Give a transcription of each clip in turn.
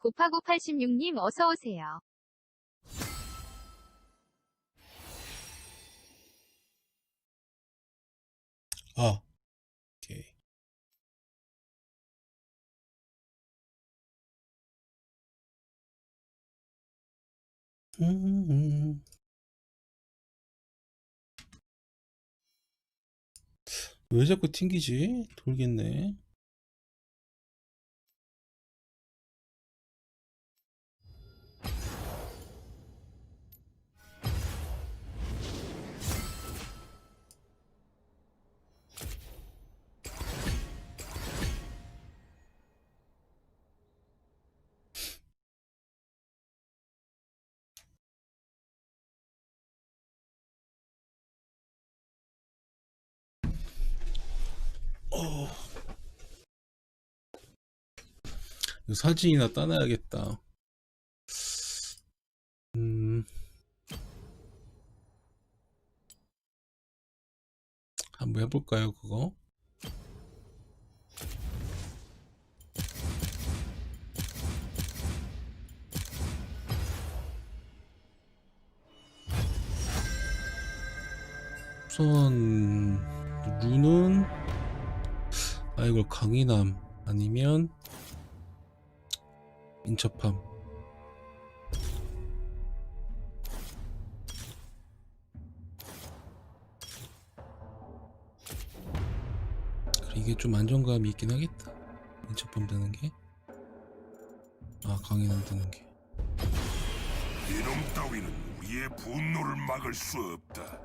고파고 86님 어서오세요. 아, 오케이. 음, 왜 자꾸 튕기지? 돌겠네. 사진이나 따놔야겠다. 음, 한번 해볼까요, 그거? 우선 룬은 아 이걸 강인함 아니면 인첩함. 이게 좀 안정감이 있긴 하겠다. 인첩함 드는 게아 강인함 드는 게. 이놈 따위는 우리의 분노를 막을 수 없다.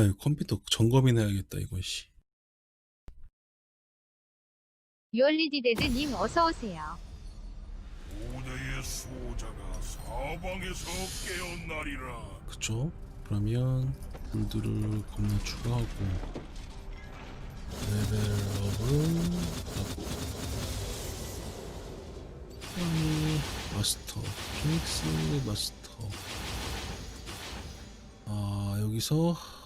아유 컴퓨터 점검이나 해야겠다 이거 씨 유얼리디데드님 어서 오세요. 고대의 수호자가 사방에서 깨어나리라. 그쵸? 그러면 불들을 겁나 추가하고 레벨업은 하고 아니 마스터 피닉스 마스터 아 여기서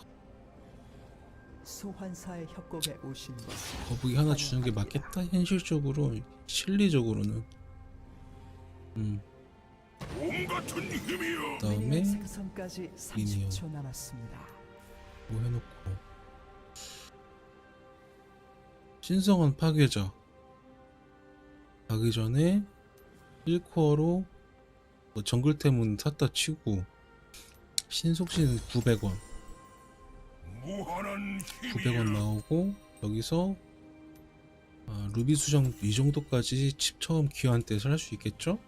소환사의 협곡에 오신 것을 거북이 하나 주는 게 맞겠다 현실적으로 실리적으로는 음곰 같은 힘이여. 그다음에 미니언. 30초 남았습니다. 뭐 해놓고 신성한 파괴자 가기 전에 1코어로 뭐 정글템은 샀다 치고 신속신 900원 무한한 900원 힘이여. 나오고 여기서 아, 루비 수정 이 정도까지 칩 처음 귀환 때살수 있겠죠?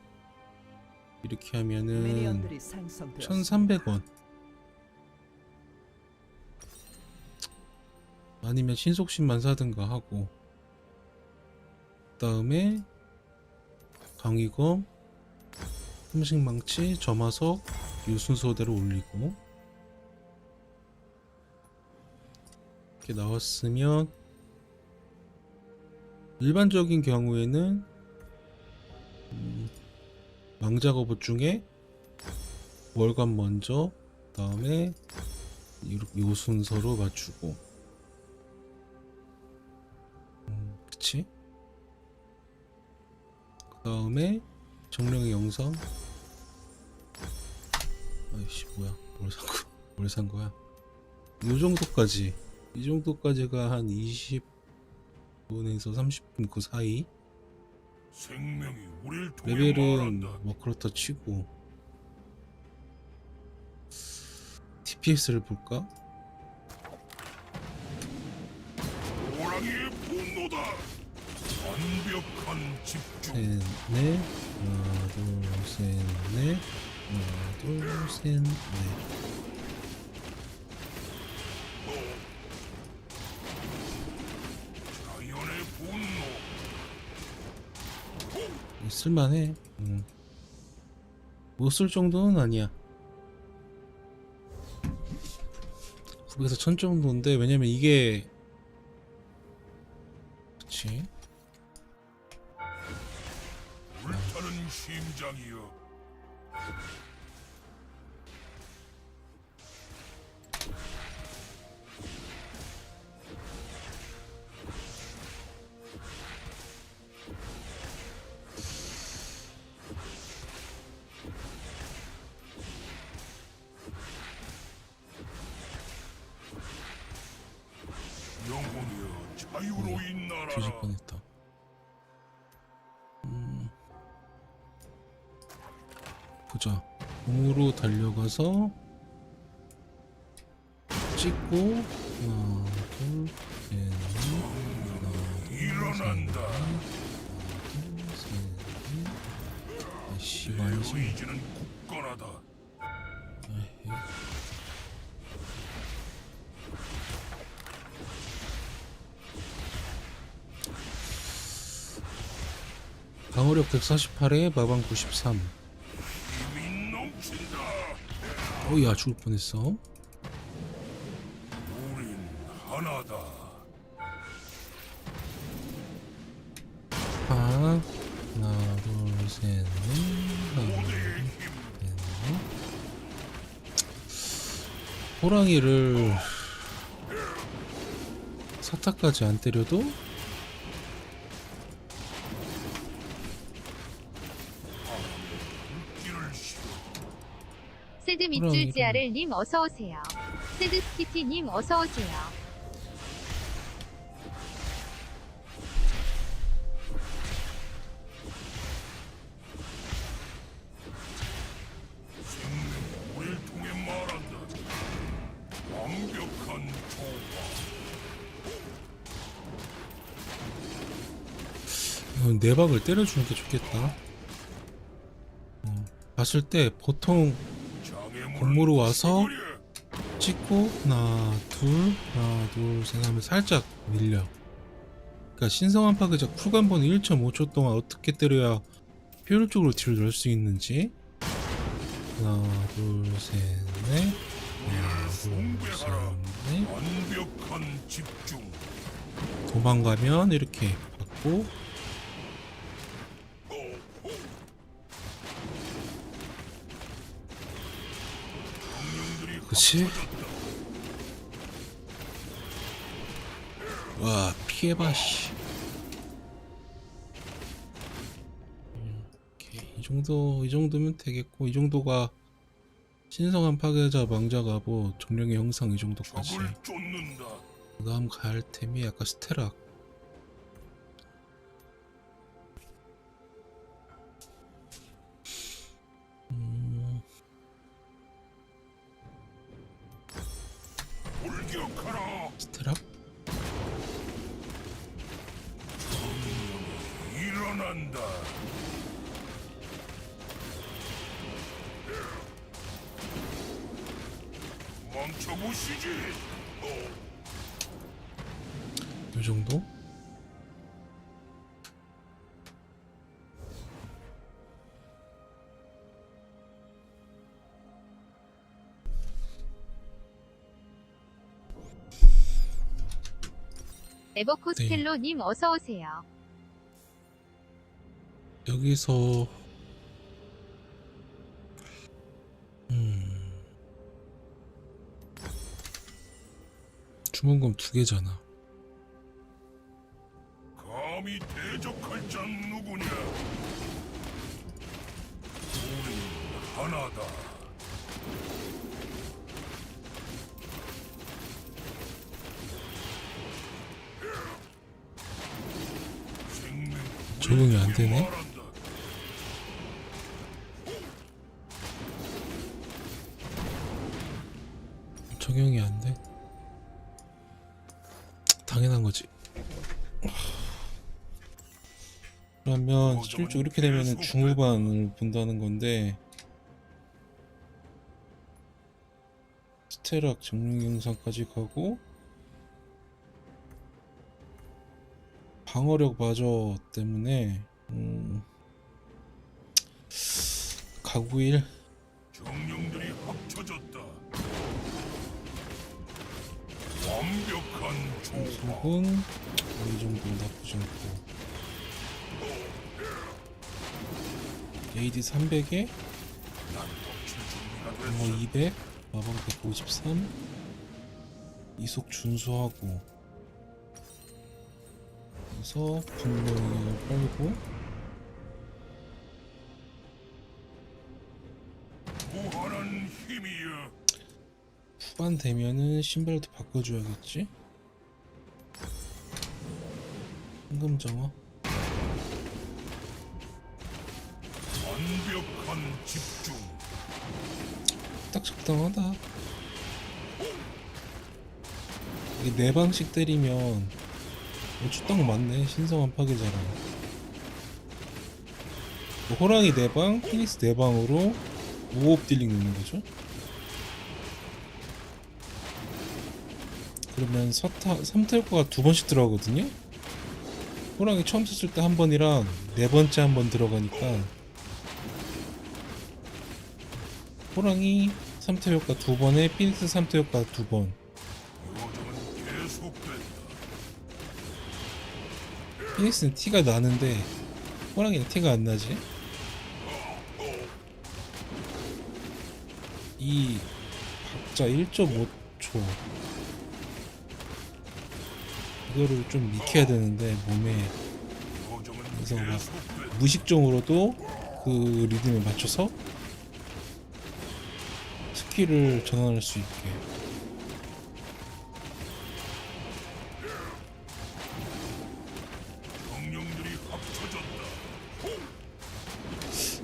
이렇게 하면은 미니언들이 생성되었습니다. 1300원 아니면 신속신만 사든가 하고 그 다음에 강의검 흠식망치 점화석 이 순서대로 올리고 이렇게 나왔으면 일반적인 경우에는 음, 망작업옷 중에 월간 먼저 그 다음에 이렇게 요 순서로 맞추고. 음, 그치? 그 다음에 정령의 영상 아이씨 뭐야. 뭘 산 거, 뭘산 거야? 요 정도까지 이 정도까지가 한 20분에서 30분 그 사이 생명이 우릴 통해 레벨은 말한다. 뭐 그렇다 치고 TPS를 볼까? 호랑이의 분노다. 완벽한 집중. 셋, 넷, 하나, 둘, 셋, 넷, 하나, 둘, 셋, 넷. 쓸만해. 음. 못쓸 정도는 아니야. 900에서 1000 정도인데, 왜냐면 이게. 그치. 심장이여 영혼이여 뒤질 뻔했다. 음, 보자. 공으로 달려가서 찍고 하나, 둘, 셋, 넷, 하나, 일어난다 둘, 셋, 넷. 이거 아니지. 방어력 148에 마방 93. 힘이 넘친다 어야 죽을 뻔했어. 하나, 하나, 둘, 셋, 넷, 하나, 고대의 힘 셋, 넷. 호랑이를 사타까지 안 때려도 세드 호랑이, 밑줄 지아를님 어서오세요. 세드 스키티님 어서오세요. 생명 우릴 통해 말한다 완벽한 조화 이건 내박을 때려주는 게 좋겠다. 어, 봤을 때 보통 건물로 와서. 찍고 하나 둘 하나 둘셋 하면 살짝 밀려. 그러니까 신성한 파괴자 쿨감본 1.5초 동안 어떻게 때려야 효율적으로 딜을 넣을 수 있는지. 하나 둘셋넷. 하나 둘셋넷. 도망가면 이렇게 받고 그치? 와 피해봐 씨. 이렇게 이 정도 이 정도면 되겠고 이 정도가 신성한 파괴자 망자가보 정령의 형상 이 정도까지. 쫓는다. 그다음 갈 템이 아까 스테락 일어난다. 멈춰보시지. 어, 이 정도? 에버코스텔로님 어서 오세요. 여기서 음 주문금 두 개잖아. 감히 대적할 자 누구냐 우린 하나다 적응이 안 되네. 적용이 안 돼. 당연한 거지. 그러면 실질적으로 이렇게 되면은 중후반을 본다는 건데 스테락 정령 영상까지 가고 방어력 마저 때문에 음, 가구일 정령들이 합쳐졌다. 속은 어느 정도 나쁘지 않고. AD 300에 난 덮칠 준비가 방어 됐어. 200 마방 153 이속 준수하고. 그래서 분명히 빨고 후반 되면은 신발도 바꿔줘야겠지? 황금정어 완벽한 집중. 딱 적당하다 이게 네 방씩 때리면 어쭈 딱 맞네 신성한 파괴자랑 뭐 호랑이 4방, 피닉스 4방으로 5업 딜링 넣는 거죠 그러면 서타, 3탈거가 두 번씩 들어가거든요 호랑이 처음 썼을 때 한 번이랑 네 번째 한 번 들어가니까 호랑이 3태 효과 두 번에 피닉스 3태 효과 두 번. 피닉스는 티가 나는데 호랑이는 티가 안 나지. 이 박자 1.5초 이거를 좀 익혀야 되는데 몸에 그래서 막 계속된다. 무식종으로도 그 리듬에 맞춰서 스킬을 전환할 수 있게.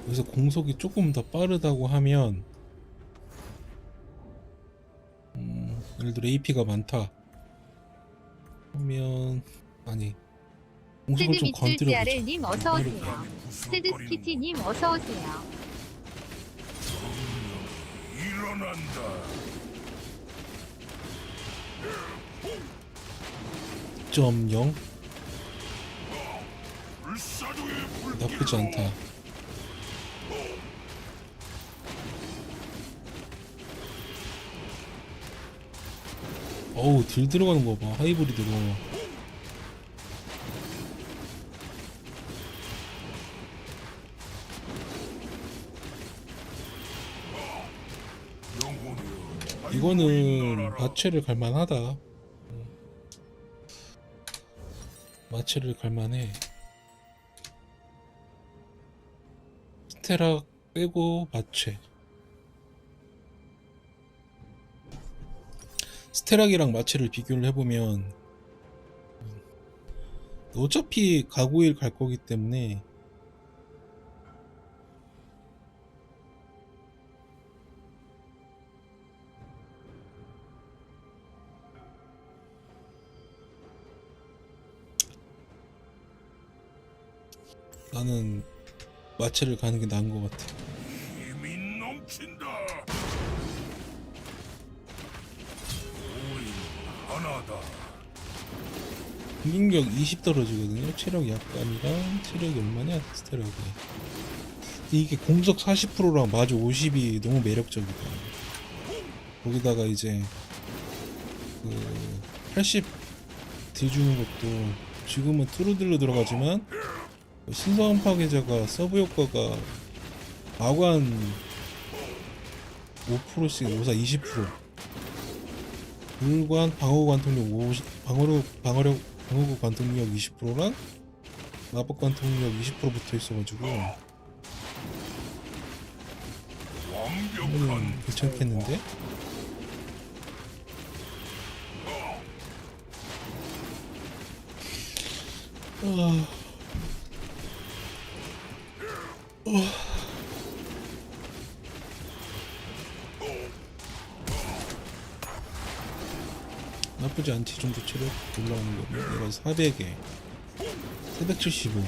여기서 공속이 조금 더 빠르다고 하면 음, 예를 들어 AP가 많다 하면 아니 공속을 좀 건드려 보자 세드미틀지아를님 어서 오세요. 세드스키티님 어서 오세요. 일어난다. 점0 불사조의 불길. 나쁘지 않다 어우 딜 들어가는 거 봐 하이브리드로 영혼이여. 이거는 마체를 갈만하다. 음. 마체를 갈만해. 스테락 빼고 마체. 스테락이랑 마체를 비교를 해보면 음, 어차피 가구일 갈 거기 때문에 나는 마체를 가는 게 나은 것 같아. 공격력 20 떨어지거든요. 체력 약간이랑 체력이 얼마냐 스테락이. 이게 공속 40%랑 마주 50이 너무 매력적이다. 거기다가 이제 그80 딜주는 것도 지금은 뚜루들로 들어가지만 신성한 파괴자가 서브 효과가 마관 5%씩 오사 20% 물관 방어 관통력 50 방어력 방어력 방어구 관통력 20%랑 마법 관통력 20% 붙어 있어가지고 음, 괜찮겠는데? 아, 나쁘지 않지. 정도 체력 올라오는 거면. 내가 400에 475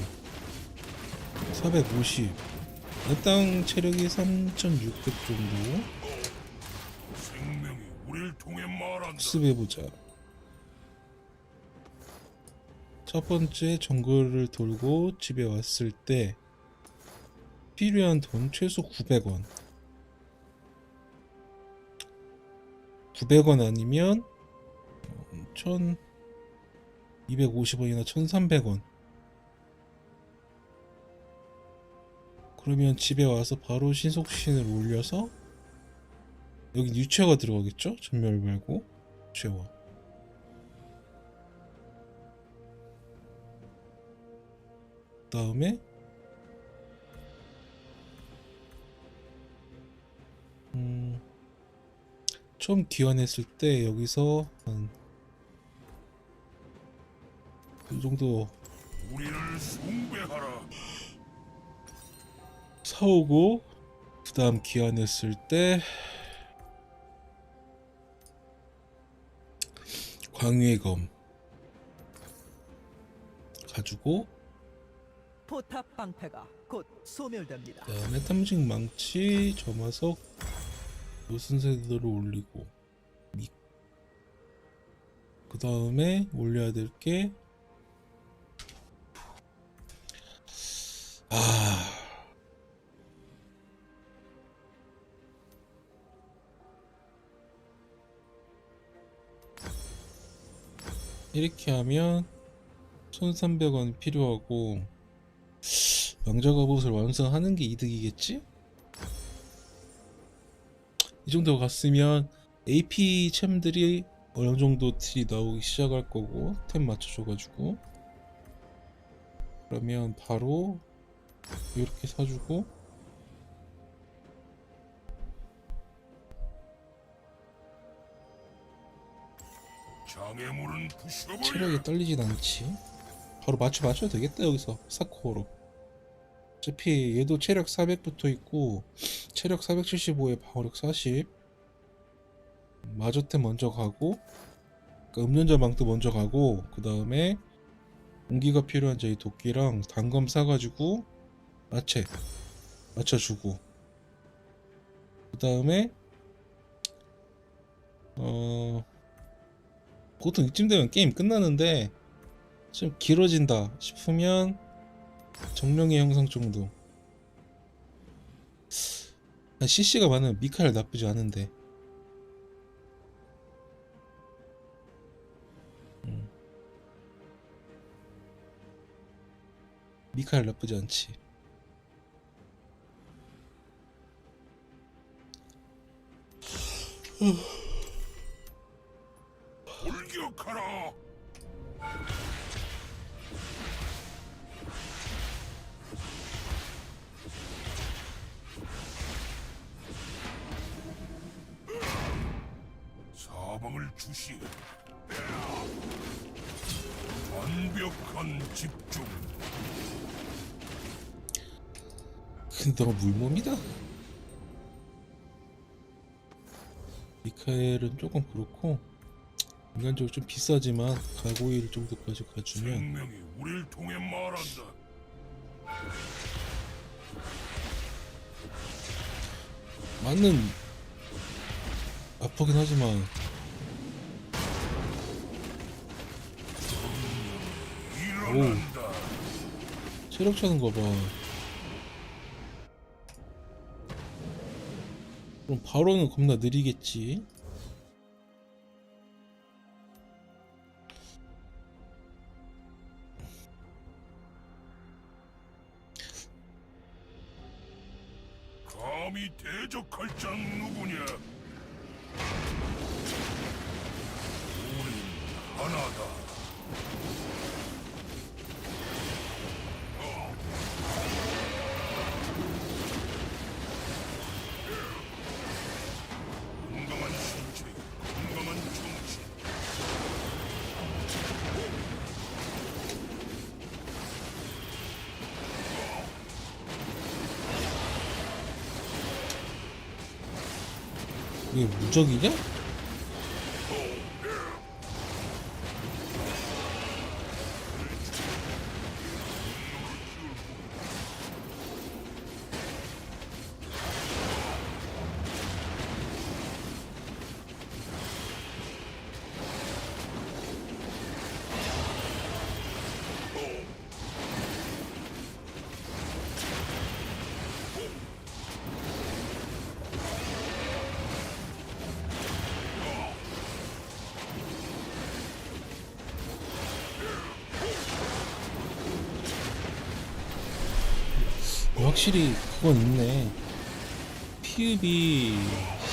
450 일당 체력이 3600 정도. 생명이 우리를 통해 말한다. 학습해보자. 첫 번째 정글을 돌고 집에 왔을 때 필요한 돈 최소 900원. 900원 아니면 1250원이나 1300원. 그러면 집에 와서 바로 신속신을 올려서 여기 유채가 들어가겠죠? 전멸 말고. 유채화. 그다음에 음, 처음 기환했을 때 여기서 한 이 정도 우리를 숭배하라. 사오고 그 다음 기환했을 때 광유의 검 가지고 포탑 방패가 곧 소멸됩니다. 그 다음에 탐직 망치 점화석 요순세대로 올리고 그 다음에 올려야 될 게 아... 이렇게 하면 1300원 필요하고 왕자 갑옷을 완성하는 게 이득이겠지? 이 정도 갔으면 AP 챔들이 어느 정도 딜이 나오기 시작할 거고 템 맞춰줘가지고 그러면 바로 이렇게 사주고. 체력이 딸리진 않지. 바로 맞춰 맞춰도 되겠다 여기서. 사코어로. 어차피 얘도 체력 400 붙어 있고 체력 475에 방어력 40 마저템 먼저 가고 그러니까 음련자 망도 먼저 가고 그 다음에 공기가 필요한 저희 도끼랑 단검 사가지고 마체 맞춰주고. 그 다음에 어 보통 이쯤 되면 게임 끝나는데 좀 길어진다 싶으면 정령의 형상 정도. 한 CC가 많으면 미카엘 나쁘지 않은데. 음. 미카엘 나쁘지 않지 돌격하라. 사방을 주시해. 완벽한 집중. 너무 물몸이다 미카엘은 조금 그렇고 인간적으로 좀 비싸지만 가고일 정도까지 가주면 생명이 우리를 통해 말한다. 맞는 아프긴 하지만 일어난다. 체력 차는 거 봐. 그럼 바로는 겁나 느리겠지. 이게 무적이냐? 확실히 그건 있네. 피읍이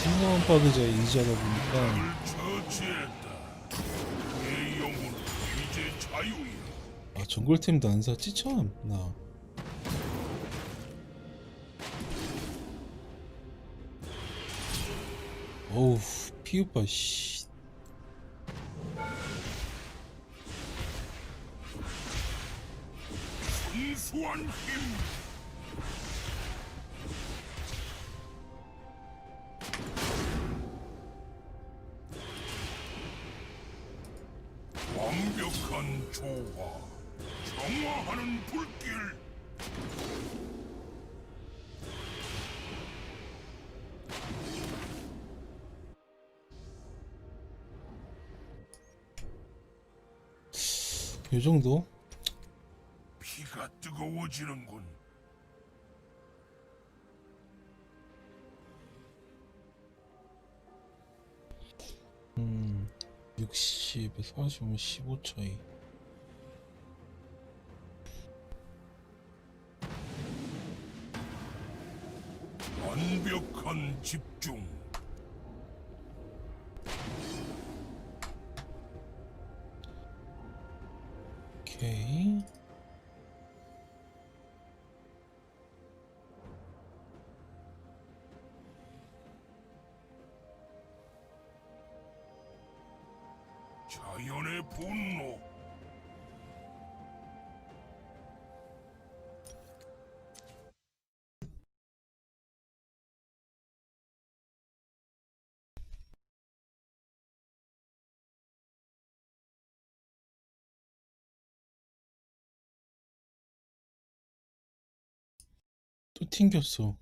신성한 파괴자의 이지하다 보니까. 아 정글템도 안 샀지 참 나. 어우 피읍봐 씨. 순수한 힘. 완벽한 조화, 정화하는 불길. 요 정도? 피가 뜨거워지는군. 음 60에 40은 15 차이. 완벽한 집중. 오케이. 자연의 분노. 또 튕겼어.